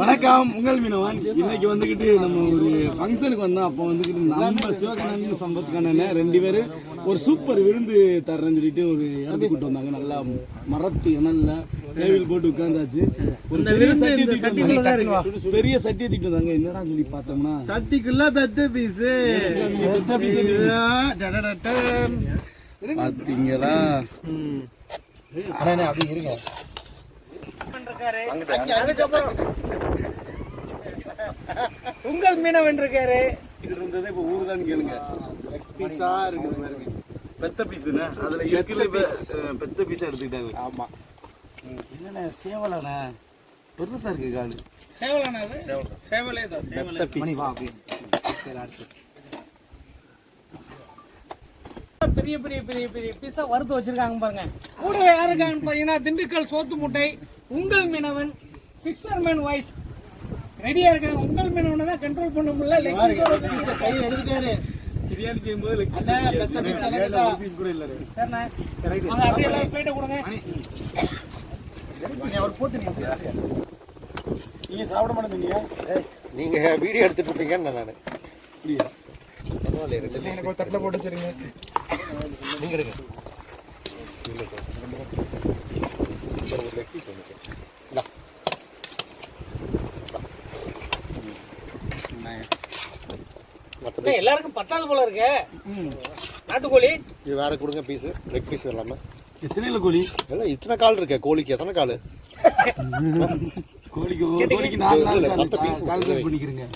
வணக்கம் உங்கள் மீனவன். இன்னைக்கு வந்துகிட்டு நம்ம ஒரு ஃபங்க்ஷனுக்கு வந்தோம் அப்போ வந்துகிட்டு நம்ம சிவகண்ணன் சம்பத்கண்ணன் ரெண்டு பேரும் ஒரு சூப்பர் விருந்து தர்றேன்னு சொல்லிட்டு ஒரு இடத்துக்கு கூட்டு வந்தாங்க. நல்லா மரத்து இணல்ல டேபிள் போட்டு உட்கார்ந்தாச்சு. ஒரு பெரிய சட்டி தூக்கிட்டு. பெரிய சட்டி தூக்கிட்டு வந்தாங்க. என்னடா சொல்லி பார்த்தோம்னா தட்டிக்குள்ள பெத்த பீஸ் பெத்த piece. பாத்தீங்களா? அண்ணா அப்படி இருங்க. உங்கள் மீனவன் இருக்காரு? இது இருந்ததே இப்போ ஊருதான் கேளுங்க. பீஸா இருக்குது பாருங்க. பெத்த பீஸுண்ணே அதுல இருக்கிற பெத்த பீஸா எடுத்துக்கிட்டாங்க. ஆமா. என்னண்ணே சேவலாண்ணே? பெருசா இருக்கு காலு. சேவலானா அது? சேவலே. தான் சேவலே பீஸ் வா சரி அடுத்து. பெரிய பெரிய பெரிய பெரிய பீஸா வறுத்து வச்சிருக்காங்க பாருங்க. கூடவே யாரு இருக்காங்கன்னு பாத்தீங்கன்னா திண்டுக்கல் சோத்து முட்டை உங்கள் மீனவன் ஃபிஷர்மேன் வாய்ஸ் ரெடியா இருக்காங்க உங்கள் மீனவனை தான் கண்ட்ரோல் பண்ண முடியல. கையில எடுத்துட்டாரு. பிரியாணி செய்யும்போது அண்ணா பெத்த பீஸ் எனக்கு பீஸ் கூட இல்ல அவர் போட்டு நீங்க சாப்பிட மாட்டேங்க நீங்க வீடியோ எடுத்துட்டு இருப்பீங்கன்னு நான் அப்படியா? பரவாயில்ல ரெண்டு தட்டில் போட்டு வச்சிருங்க. நீங்க எடுங்க. அண்ணா, எல்லாருக்கும் பத்தாது போல இருக்கு. நாட்டுக்கோழி. இது வேற கொடுங்க பீஸ் லெக் பீஸ் எல்லாமே. எத்தனைல கோழி? எல்லாம் இத்தனை கால் இருக்கு கோழிக்கு எத்தனை கால்? கோழிக்கு கோழிக்கு நாலு இல்ல, கால். பத்து கால்குலேட் பண்ணிக்கிறீங்க.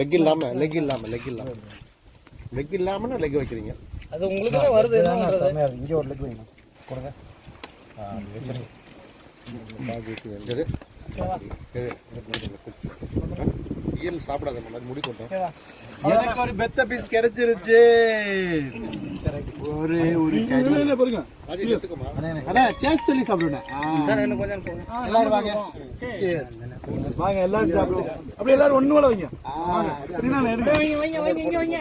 லெக் இல்லாம லெக் இல்லாம லெக் இல்லாம. லெக் இல்லாம லெக் வைக்கிறீங்க. அது உங்களுக்கு தான் வருது? இங்க ஒரு லெக் வைங்க. கொடுங்க? இயல் சாப்பிடாத மாதிரி முடி எனக்கு ஒரு பெத்த பீஸ் கிடைச்சிருச்சு. ஒரே ஒரு பாருங்க. அது எடுத்துக்கோமா? அதான் சேஸ் சொல்லி சாப்பிடுவேன் சார் இன்னும் கொஞ்சம் போங்க. ஆ, எல்லாரும் வாங்க. வாங்க எல்லாரும் சாப்பிடுவோம். அப்படியே எல்லாரும் ஒண்ணு போல வைங்க. வைங்க வைங்க வைங்க இங்க வைங்க.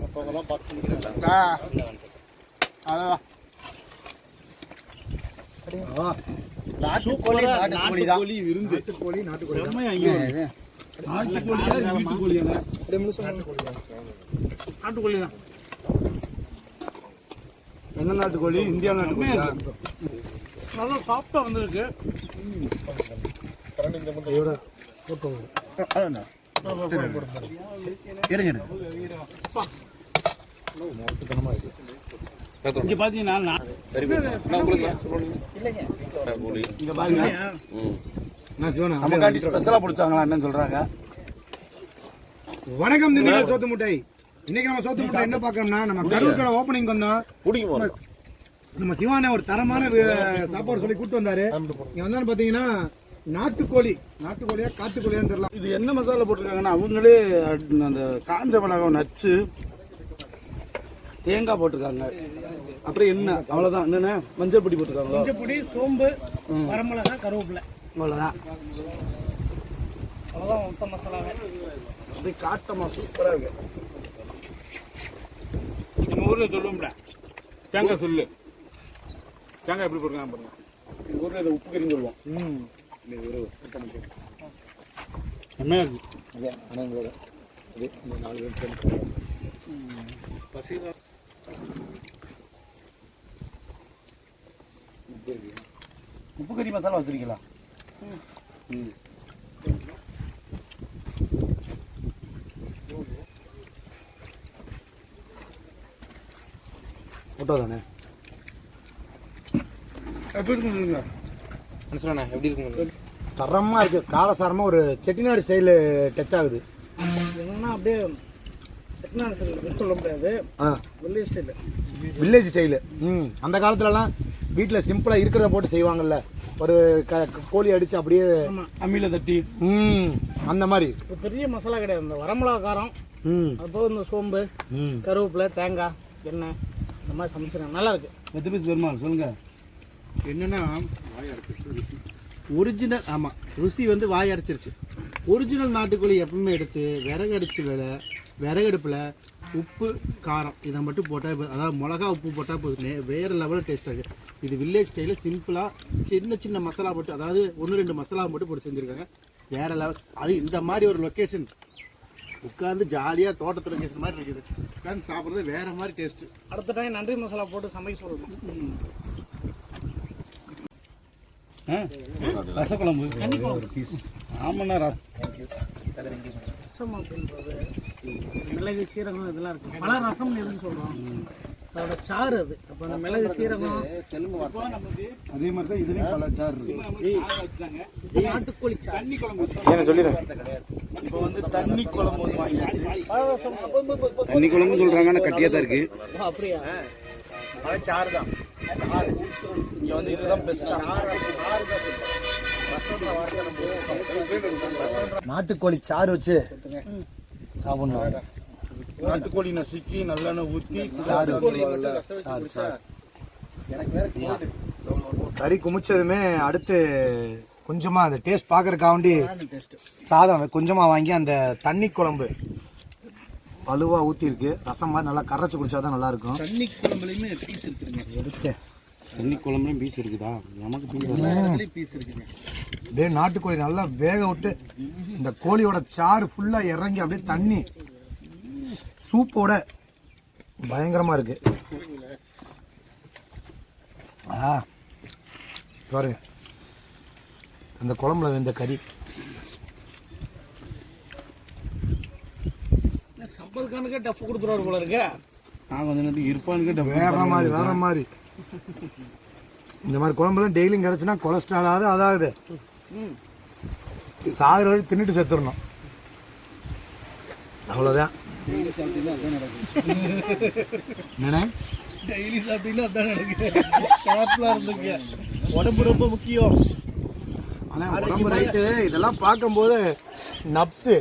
மற்றவங்கலாம் பார்த்து நாட்டுக்கோழி நாட்டுக்கோழி தான். கோழி விருந்து கோழி நாட்டுக்கோழி வீட்டுக்கோழியாண்ணே? நாட்டுக்கோழி தான் என்ன நாட்டுக்கோழி? இந்தியா நாட்டுக்கோழியா நல்லா சாஃப்டா வந்திருக்கு. எடுங்க இங்க பாத்தீங்கன்னா நான்- இங்க பாருங்க நமக்காண்டி ஸ்பெஷலா பிடிச்சாங்களா என்னன்னு சொல்றாங்க வணக்கம் திண்டுக்கல் சோத்து முட்டை இன்னைக்கு நம்ம சோத்து முட்டை என்ன பார்க்கறோம்னா நம்ம கரூர் கடை ஓப்பனிங் வந்தோம் நம்ம சிவானே ஒரு தரமான சாப்பாடு சொல்லி கூப்பிட்டு வந்தாரு இங்க வந்தான்னு பாத்தீங்கன்னா நாட்டுக்கோழி. நாட்டுக்கோழியா காட்டுக்கோழியான்னு தெரியல. இது என்ன மசாலா போட்டிருக்காங்கன்னா அவங்களே அந்த காஞ்ச மிளகாய் நச்சு தேங்காய் போட்டிருக்காங்க. அப்புறம் என்ன? அவ்வளவுதான். என்னென்ன? மஞ்சள் பொடி போட்டிருக்காங்களோ? இஞ்சி பொடி சோம்பு வரமிளகா கருவேப்பிலை. அவ்வளவுதான். அவ்வளோதான் மொத்த மசாலாவே. அப்படியே காட்டமா சூப்பரா இருக்கு. நம்ம ஊர்ல சொல்லுவோம்ல. தேங்காய் சொல்லு. தேங்காய் எப்படி போட்டுருக்காங்க பாருங்க. எங்க ஊர்ல இதை உப்பு கறின்னு சொல்லுவோம். ஒரு செம்மையா இருக்கு உப்பு கறி மசாலா வச்சிருக்கீங்களா? ம் போட்டோ தானே எப்படி இருக்குங்க தரமா இருக்கு. காலசாரமா ஒரு செட்டிநாடு ஸ்டைலு டச் ஆகுது. என்னன்னா அப்படியே செட்டிநாடு ஸ்டைல் சொல்ல முடியாது. வெள்ளை ஸ்டைல் வில்லேஜ் ஸ்டைலு ம். அந்த காலத்துலலாம் வீட்டில் சிம்பிளாக இருக்கிறத போட்டு செய்வாங்கல்ல. ஒரு க கோழி அடித்து அப்படியே அம்மியில தட்டி. ம். அந்த மாதிரி. ஒரு பெரிய மசாலா கிடையாது. இந்த வரமிளகா காரம் ம். அது போக இந்த சோம்பு ம். கருவேப்பிலை தேங்காய் எண்ணெய் இந்த மாதிரி சமைச்சிருக்காங்க. நல்லா இருக்கு. எத்தனை பீஸ் பெருமாள் சொல்லுங்க. என்னன்னா ஒரிஜினல் ஆமாம் ருசி. வந்து வாய் அடைச்சிருச்சு. ஒரிஜினல் நாட்டுக்கோழி எப்பவுமே எடுத்து விறகு அடிச்சு வேலை விறகடுப்பில் உப்பு காரம் இதை மட்டும் போட்டால் இப்போ அதாவது மிளகா உப்பு போட்டால் போதும். வேறு லெவலில் டேஸ்ட்டாக இருக்குது இது வில்லேஜ் ஸ்டைலில் சிம்பிளாக சின்ன சின்ன மசாலா போட்டு அதாவது ஒன்று ரெண்டு மசாலா மட்டும் போட்டு செஞ்சுருக்காங்க. வேறு லெவல் அது இந்த மாதிரி ஒரு லொக்கேஷன் உட்காந்து ஜாலியாக தோட்டத்தில் லொக்கேஷன் மாதிரி இருக்குது. உட்காந்து சாப்பிட்றது வேறு மாதிரி டேஸ்ட்டு அடுத்த டைம் நன்றி மசாலா போட்டு சமைக்க சொல்லணும் ரசக்குழம்பு. ஆமாண்ணா ரா- ரசம் அப்படின்றது மிளகு சீரகம் இதெல்லாம் இருக்கு. பல ரசம் எதுன்னு சொல்றோம். அதோட சாறு அது. அப்போ அந்த மிளகு சீரகம் அதே மாதிரி தான் இதுலயும் பல சார் இருக்கு. நாட்டுக்கோழி சாறு. என்ன சொல்லிடுறேன்? இப்போ வந்து தண்ணி குழம்பு வந்து வாங்கியாச்சு. தண்ணி குழம்பு சொல்றாங்க ஆனா கட்டியா தான் இருக்கு. அப்படியா? சாறு தான். இங்க வந்து இதுதான் பெஸ்ட் நாட்டுக்கோழி சாறு வச்சு சாப்பிடணும். நாட்டுக்கோழி நசுக்கி நல்லெண்ணெய் ஊத்தி சாறு வச்சு. சாறு சாறு கறி குமிச்சதுமே அடுத்து கொஞ்சமாக அந்த டேஸ்ட் பார்க்கறக்காண்டி சாதம் கொஞ்சமாக வாங்கி அந்த தண்ணி குழம்பு. பழுவாக ஊற்றிருக்கு ரசம் மாதிரி நல்லா கரைச்சி குடிச்சா தான் நல்லா இருக்கும் தண்ணி குழம்புலையுமே பீஸ் இருக்குதுங்க. எடுத்து தண்ணி குழம்புலையும் பீஸ் இருக்குதா? நமக்கு இடத்துலையும் பீஸ் இருக்குங்க அப்படியே நாட்டுக்கோழி நல்லா வேக விட்டு இந்த கோழியோட சாறு ஃபுல்லாக இறங்கி அப்படியே தண்ணி சூப்போட பயங்கரமாக இருக்கு. ஆ பாருங்க. அந்த குழம்புல வெந்த கறி. சம்பது கணக்கே டஃப் கொடுத்துருவாரு போல இருக்கு. நான் கொஞ்ச நேரத்துக்கு இருப்பான்னு வேற மாதிரி வேற மாதிரி. இந்த மாதிரி குழம்புலாம் டெய்லியும் கிடச்சுன்னா கொலஸ்ட்ரால் ஆகுது அதாவது சாகுற வழி தின்னுட்டு செத்துடணும் அவ்வளோதான் என்னண்ணே? டெய்லி சாப்பிட்டீங்கன்னா அதான் நடக்குது உடம்பு ரொம்ப முக்கியம். உடம்பு ரைட்டு இதெல்லாம் பார்க்கும்போது நப்ஸு.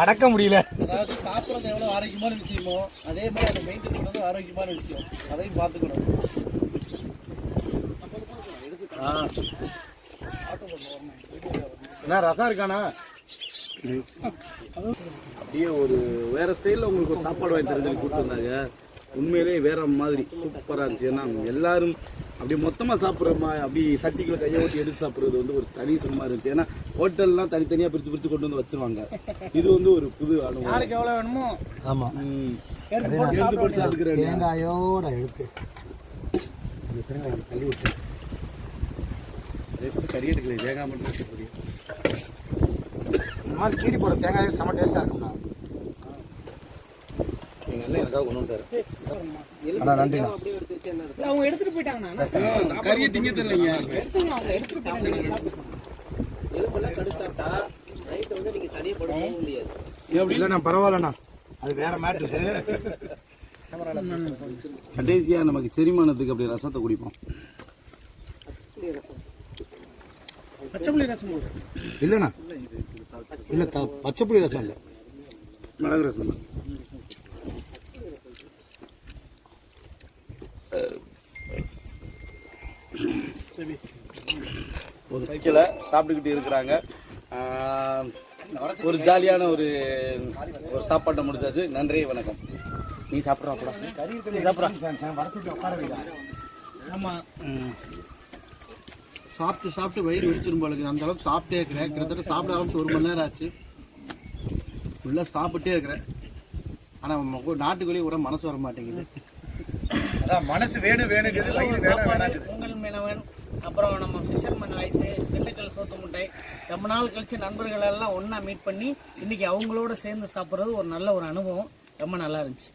அடக்க முடியல. அதாவது சாப்பிட்றது எவ்வளோ ஆரோக்கியமான விஷயமோ அதே மாதிரி அதை மெயின்டைன் பண்ணுறது ஆரோக்கியமான விஷயம். அதையும் பார்த்துக்கணும். என்ன ரசம் இருக்கானா அப்படியே ஒரு வேற ஸ்டைலில் உங்களுக்கு ஒரு சாப்பாடு வாங்கி தருதுன்னு கொடுத்துருந்தாங்க. உண்மையிலேயே வேற மாதிரி சூப்பராக இருந்துச்சு. ஏன்னா எல்லாரும் அப்படியே மொத்தமா சாப்பிட்ற மாதிரி அப்படி சட்டிக்குள்ள கையை ஓட்டி எடுத்து சாப்பிட்றது வந்து ஒரு தனி சும்மா இருந்துச்சு. ஏன்னா ஹோட்டல்லாம் தனித்தனியா பிரிச்சு பிரிச்சு கொண்டு வந்து வச்சிருவாங்க. இது வந்து ஒரு புது அனுபவம். யாருக்கு எவ்வளோ வேணுமோ? ஆமாம் ம். எடுத்து போட்டு சாப்பிட்டுக்கிறேன் தேங்காயோட எடுத்து. இந்த தேங்காய் தள்ளி விட்டு கறி எடுக்கல தேங்காய் மட்டும் எடுத்து போடு. இந்த மாதிரி கீரி போட தேங்காய் செம்ம டேஸ்டாக இருக்கும்ண்ணா எங்க அண்ணன் எனக்காக கொண்டு வந்துட்டாரு அண்ணா நன்றிண்ணா. இல்ல, அவங்க எடுத்துட்டு போயிட்டாங்கண்ணா கறியை திங்க தெரியலைங்க. போயிட்டாங்க. எலும்பெல்லாம் கடிச்சு சாப்பிட்டா நைட்டு வந்து நீங்க தனியாக படுக்கவும் முடியாது. இல்லைண்ணா பரவாயில்லண்ணா. அது வேற மேட்ரு கடைசியா நமக்கு செரிமானத்துக்கு அப்படி ரசத்தை குடிப்போம். பச்சைப்புளி ரசம். போடு. இல்லைண்ணா. இல்லை பச்சைப்புளி ரசம் இல்லை. மிளகு ரசம் தான். வைக்கல சாப்பிட்டுக்கிட்டு இருக்கிறாங்க. ஒரு ஜாலியான ஒரு ஒரு சாப்பாட்டை முடிச்சாச்சு. நன்றி வணக்கம். நீ சாப்பிட்றா ஆமா சாப்பிட்டு சாப்பிட்டு வயிறு வெடிச்சிரும் போல இருக்குது. அந்த அளவுக்கு சாப்பிட்டே இருக்கிறேன். கிட்டத்தட்ட சாப்பிட ஆரம்பிச்சு ஒரு மணி நேரம் ஆச்சு. ஃபுல்லாக சாப்பிட்டே இருக்கிறேன். ஆனால் நாட்டுக்கோழி கூட மனசு வர மாட்டேங்குது அதான் மனசு வேணும் சாப்பாடு உங்கள் மீனவன் அப்புறம் நம்ம ஃபிஷர்மேன் வயசு திண்டுக்கல் சோத்து முட்டை ரொம்ப நாள் கழித்து நண்பர்கள் எல்லாம் ஒன்றா மீட் பண்ணி இன்றைக்கி அவங்களோட சேர்ந்து சாப்பிட்றது ஒரு நல்ல ஒரு அனுபவம். ரொம்ப நல்லா இருந்துச்சு.